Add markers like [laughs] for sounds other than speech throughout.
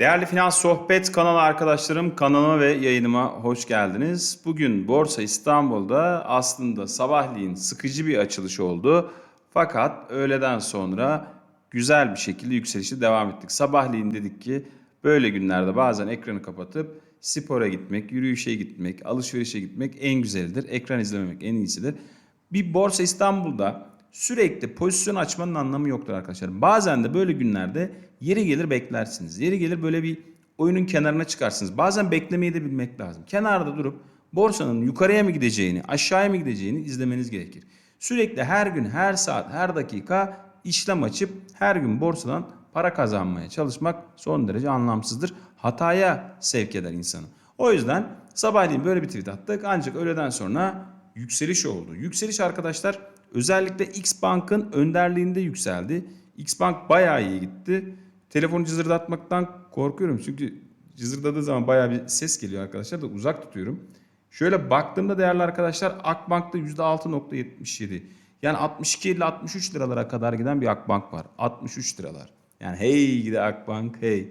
Değerli Finans Sohbet kanalı arkadaşlarım kanalıma ve yayınıma hoş geldiniz. Bugün Borsa İstanbul'da aslında sabahleyin sıkıcı bir açılış oldu. Fakat öğleden sonra güzel bir şekilde yükselişe devam ettik. Sabahleyin dedik ki böyle günlerde bazen ekranı kapatıp spora gitmek, yürüyüşe gitmek, alışverişe gitmek en güzelidir. Ekran izlememek en iyisidir. Bir Borsa İstanbul'da sürekli pozisyon açmanın anlamı yoktur arkadaşlar. Bazen de böyle günlerde yeri gelir beklersiniz. Yeri gelir böyle bir oyunun kenarına çıkarsınız. Bazen beklemeyi de bilmek lazım. Kenarda durup borsanın yukarıya mı gideceğini, aşağıya mı gideceğini izlemeniz gerekir. Sürekli her gün, her saat, her dakika işlem açıp her gün borsadan para kazanmaya çalışmak son derece anlamsızdır. Hataya sevk eder insanı. O yüzden sabahleyin böyle bir tweet attık ancak öğleden sonra yükseliş oldu. Yükseliş arkadaşlar özellikle X Bank'ın önderliğinde yükseldi. X Bank bayağı iyi gitti. Telefonu cızırdatmaktan korkuyorum çünkü cızırdadığı zaman bayağı bir ses geliyor arkadaşlar da uzak tutuyorum. Şöyle baktığımda değerli arkadaşlar Akbank'ta %6.77. Yani 62 ile 63 liralara kadar giden bir Akbank var. 63 liralar. Yani hey gidi Akbank hey.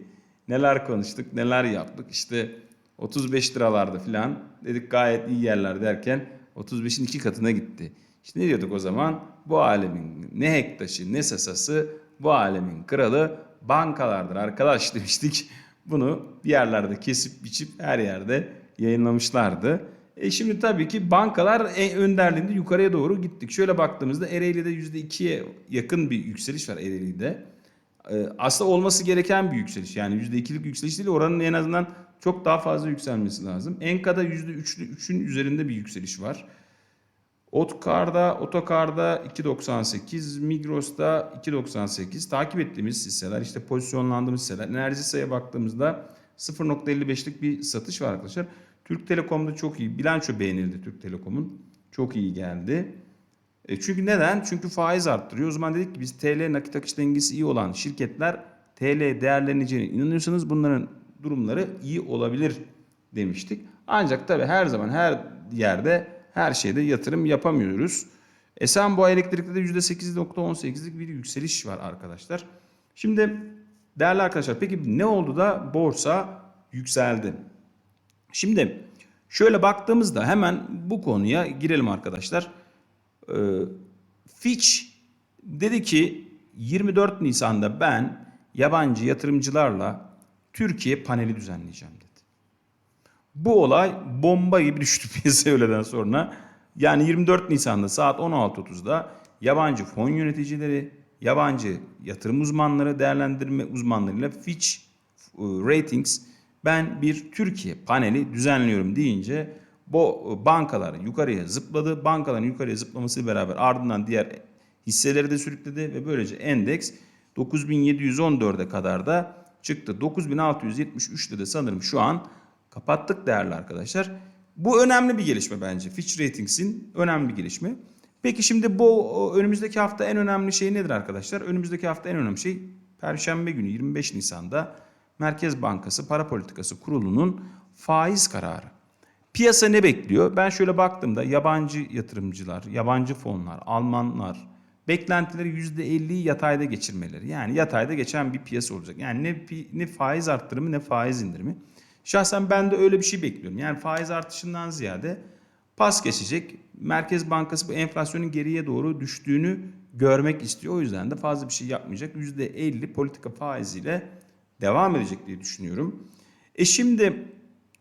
Neler konuştuk neler yaptık işte 35 liralarda filan dedik gayet iyi yerler derken 35'in iki katına gitti. İşte ne diyorduk o zaman? Bu alemin ne hektaşı ne sasası bu alemin kralı bankalardır arkadaş [laughs] demiştik. Bunu bir yerlerde kesip biçip her yerde yayınlamışlardı. E şimdi tabii ki bankalar en önderliğinde yukarıya doğru gittik. Şöyle baktığımızda Ereğli'de %2'ye yakın bir yükseliş var Ereğli'de. E, aslında olması gereken bir yükseliş. Yani %2'lik yükseliş değil oranın en azından çok daha fazla yükselmesi lazım. Enka'da %3'lü 3'ün üzerinde bir yükseliş var. Otkar'da, Otokar'da 2.98, Migros'ta 2.98 takip ettiğimiz hisseler, işte pozisyonlandığımız hisseler. Enerji sayıya baktığımızda 0.55'lik bir satış var arkadaşlar. Türk Telekom'da çok iyi. Bilanço beğenildi Türk Telekom'un. Çok iyi geldi. E çünkü neden? Çünkü faiz arttırıyor. O zaman dedik ki biz TL nakit akış dengesi iyi olan şirketler TL değerleneceğine inanıyorsanız bunların durumları iyi olabilir demiştik. Ancak tabii her zaman her yerde her şeyde yatırım yapamıyoruz. Esenboğa Elektrik'te de %8.18'lik bir yükseliş var arkadaşlar. Şimdi değerli arkadaşlar peki ne oldu da borsa yükseldi? Şimdi şöyle baktığımızda hemen bu konuya girelim arkadaşlar. Ee, Fitch dedi ki 24 Nisan'da ben yabancı yatırımcılarla Türkiye paneli düzenleyeceğim dedi. Bu olay bomba gibi düştü [laughs] piyasaya öğleden sonra. Yani 24 Nisan'da saat 16.30'da yabancı fon yöneticileri, yabancı yatırım uzmanları, değerlendirme uzmanlarıyla Fitch e, Ratings ben bir Türkiye paneli düzenliyorum deyince bu bankalar yukarıya zıpladı. Bankaların yukarıya zıplaması beraber ardından diğer hisseleri de sürükledi ve böylece endeks 9714'e kadar da çıktı. 9673'te de sanırım şu an kapattık değerli arkadaşlar. Bu önemli bir gelişme bence. Fitch Ratings'in önemli bir gelişme. Peki şimdi bu önümüzdeki hafta en önemli şey nedir arkadaşlar? Önümüzdeki hafta en önemli şey Perşembe günü 25 Nisan'da Merkez Bankası Para Politikası Kurulu'nun faiz kararı. Piyasa ne bekliyor? Ben şöyle baktığımda yabancı yatırımcılar, yabancı fonlar, Almanlar beklentileri %50'yi yatayda geçirmeleri. Yani yatayda geçen bir piyasa olacak. Yani ne, ne faiz arttırımı ne faiz indirimi. Şahsen ben de öyle bir şey bekliyorum. Yani faiz artışından ziyade pas geçecek. Merkez Bankası bu enflasyonun geriye doğru düştüğünü görmek istiyor. O yüzden de fazla bir şey yapmayacak. %50 politika faiziyle devam edecek diye düşünüyorum. E şimdi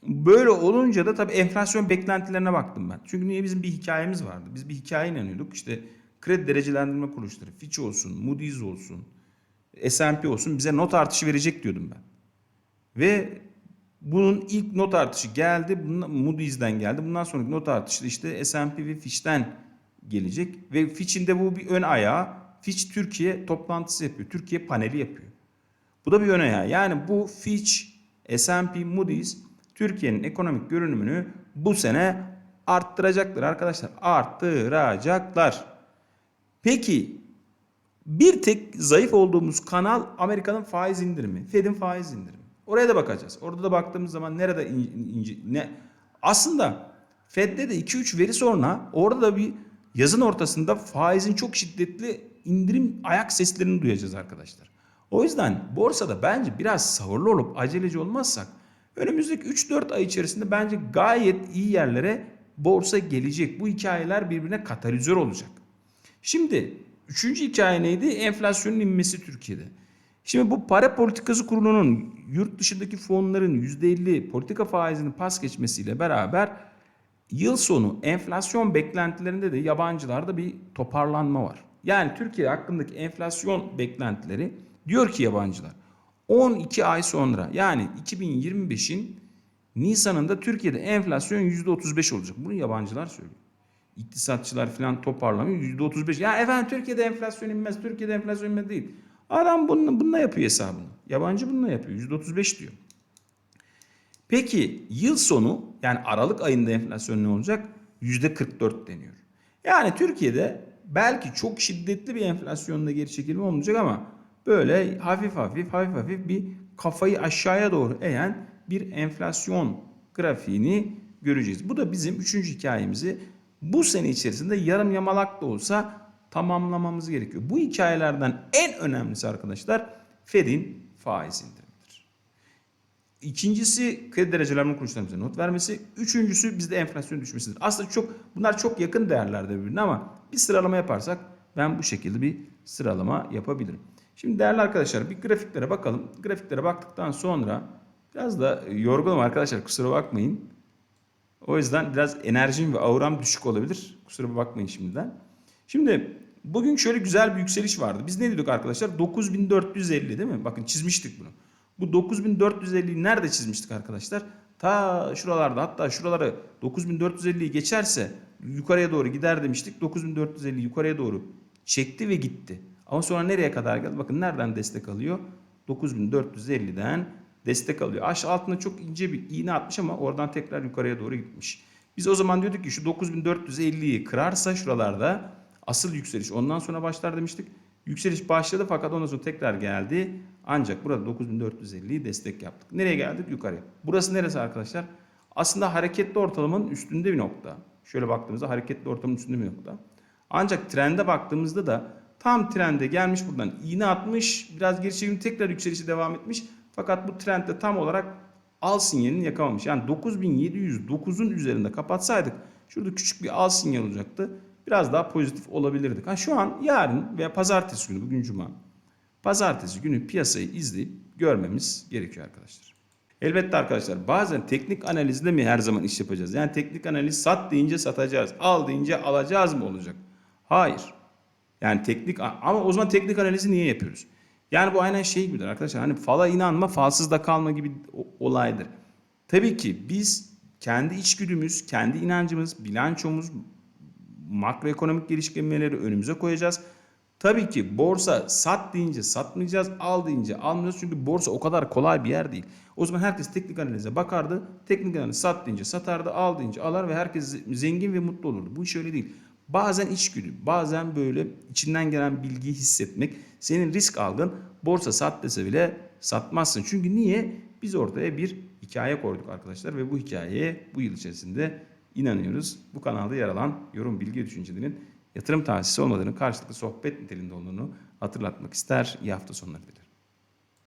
böyle olunca da tabii enflasyon beklentilerine baktım ben. Çünkü niye bizim bir hikayemiz vardı. Biz bir hikaye inanıyorduk. İşte kredi derecelendirme kuruluşları, Fitch olsun, Moody's olsun, S&P olsun bize not artışı verecek diyordum ben. Ve bunun ilk not artışı geldi. Moody's'den geldi. Bundan sonraki not artışı işte S&P ve Fitch'ten gelecek. Ve Fitch'in de bu bir ön ayağı. Fitch Türkiye toplantısı yapıyor. Türkiye paneli yapıyor. Bu da bir ön ayağı. Yani bu Fitch, S&P, Moody's Türkiye'nin ekonomik görünümünü bu sene arttıracaklar arkadaşlar. Arttıracaklar. Peki bir tek zayıf olduğumuz kanal Amerika'nın faiz indirimi, Fed'in faiz indirimi. Oraya da bakacağız. Orada da baktığımız zaman nerede ince, ne aslında Fed'de de 2-3 veri sonra orada da bir yazın ortasında faizin çok şiddetli indirim ayak seslerini duyacağız arkadaşlar. O yüzden borsada bence biraz sabırlı olup aceleci olmazsak önümüzdeki 3-4 ay içerisinde bence gayet iyi yerlere borsa gelecek. Bu hikayeler birbirine katalizör olacak. Şimdi üçüncü hikaye neydi? Enflasyonun inmesi Türkiye'de. Şimdi bu para politikası kurulunun yurt dışındaki fonların %50 politika faizini pas geçmesiyle beraber yıl sonu enflasyon beklentilerinde de yabancılarda bir toparlanma var. Yani Türkiye hakkındaki enflasyon beklentileri diyor ki yabancılar 12 ay sonra yani 2025'in Nisan'ında Türkiye'de enflasyon %35 olacak. Bunu yabancılar söylüyor. İktisatçılar falan toparlamıyor. %35. Ya efendim Türkiye'de enflasyon inmez, Türkiye'de enflasyon inmez değil. Adam bununla, bununla yapıyor hesabını. Yabancı bununla yapıyor. %35 diyor. Peki yıl sonu yani Aralık ayında enflasyon ne olacak? %44 deniyor. Yani Türkiye'de belki çok şiddetli bir enflasyonda geri çekilme olmayacak ama böyle hafif hafif hafif hafif bir kafayı aşağıya doğru eğen bir enflasyon grafiğini göreceğiz. Bu da bizim üçüncü hikayemizi bu sene içerisinde yarım yamalak da olsa tamamlamamız gerekiyor. Bu hikayelerden en önemlisi arkadaşlar Fed'in faiz indirimidir. İkincisi kredi derecelerinin kuruluşlarımıza not vermesi. Üçüncüsü bizde enflasyon düşmesidir. Aslında çok bunlar çok yakın değerlerde birbirine ama bir sıralama yaparsak ben bu şekilde bir sıralama yapabilirim. Şimdi değerli arkadaşlar bir grafiklere bakalım. Grafiklere baktıktan sonra biraz da yorgunum arkadaşlar kusura bakmayın. O yüzden biraz enerjim ve auram düşük olabilir. Kusura bakmayın şimdiden. Şimdi bugün şöyle güzel bir yükseliş vardı. Biz ne diyorduk arkadaşlar? 9450 değil mi? Bakın çizmiştik bunu. Bu 9450'yi nerede çizmiştik arkadaşlar? Ta şuralarda hatta şuraları 9450'yi geçerse yukarıya doğru gider demiştik. 9450 yukarıya doğru çekti ve gitti. Ama sonra nereye kadar geldi? Bakın nereden destek alıyor? 9450'den destek alıyor. Aşağı altına çok ince bir iğne atmış ama oradan tekrar yukarıya doğru gitmiş. Biz o zaman diyorduk ki şu 9450'yi kırarsa şuralarda asıl yükseliş ondan sonra başlar demiştik. Yükseliş başladı fakat ondan sonra tekrar geldi. Ancak burada 9450'yi destek yaptık. Nereye geldik? Yukarıya. Burası neresi arkadaşlar? Aslında hareketli ortalamanın üstünde bir nokta. Şöyle baktığımızda hareketli ortalamanın üstünde bir nokta. Ancak trende baktığımızda da tam trende gelmiş buradan iğne atmış. Biraz geri çekilmiş tekrar yükselişi devam etmiş. Fakat bu trendde tam olarak al sinyalini yakamamış. Yani 9709'un üzerinde kapatsaydık şurada küçük bir al sinyal olacaktı. Biraz daha pozitif olabilirdik. Ha şu an yarın veya pazartesi günü bugün cuma. Pazartesi günü piyasayı izleyip görmemiz gerekiyor arkadaşlar. Elbette arkadaşlar bazen teknik analizde mi her zaman iş yapacağız? Yani teknik analiz sat deyince satacağız, al deyince alacağız mı olacak? Hayır. Yani teknik ama o zaman teknik analizi niye yapıyoruz? Yani bu aynen şey gibidir arkadaşlar. Hani fala inanma, falsızda kalma gibi olaydır. Tabii ki biz kendi içgüdümüz, kendi inancımız, bilançomuz, makroekonomik gelişmeleri önümüze koyacağız. Tabii ki borsa sat deyince satmayacağız, al deyince almayacağız. Çünkü borsa o kadar kolay bir yer değil. O zaman herkes teknik analize bakardı. Teknik analiz sat deyince satardı, al deyince alar ve herkes zengin ve mutlu olurdu. Bu iş öyle değil. Bazen içgüdü, bazen böyle içinden gelen bilgiyi hissetmek. Senin risk aldın, borsa sat dese bile satmazsın. Çünkü niye? Biz ortaya bir hikaye koyduk arkadaşlar ve bu hikayeye bu yıl içerisinde inanıyoruz. Bu kanalda yer alan yorum, bilgi, düşüncelerinin yatırım tavsiyesi olmadığını, karşılıklı sohbet niteliğinde olduğunu hatırlatmak ister. İyi hafta sonları dilerim.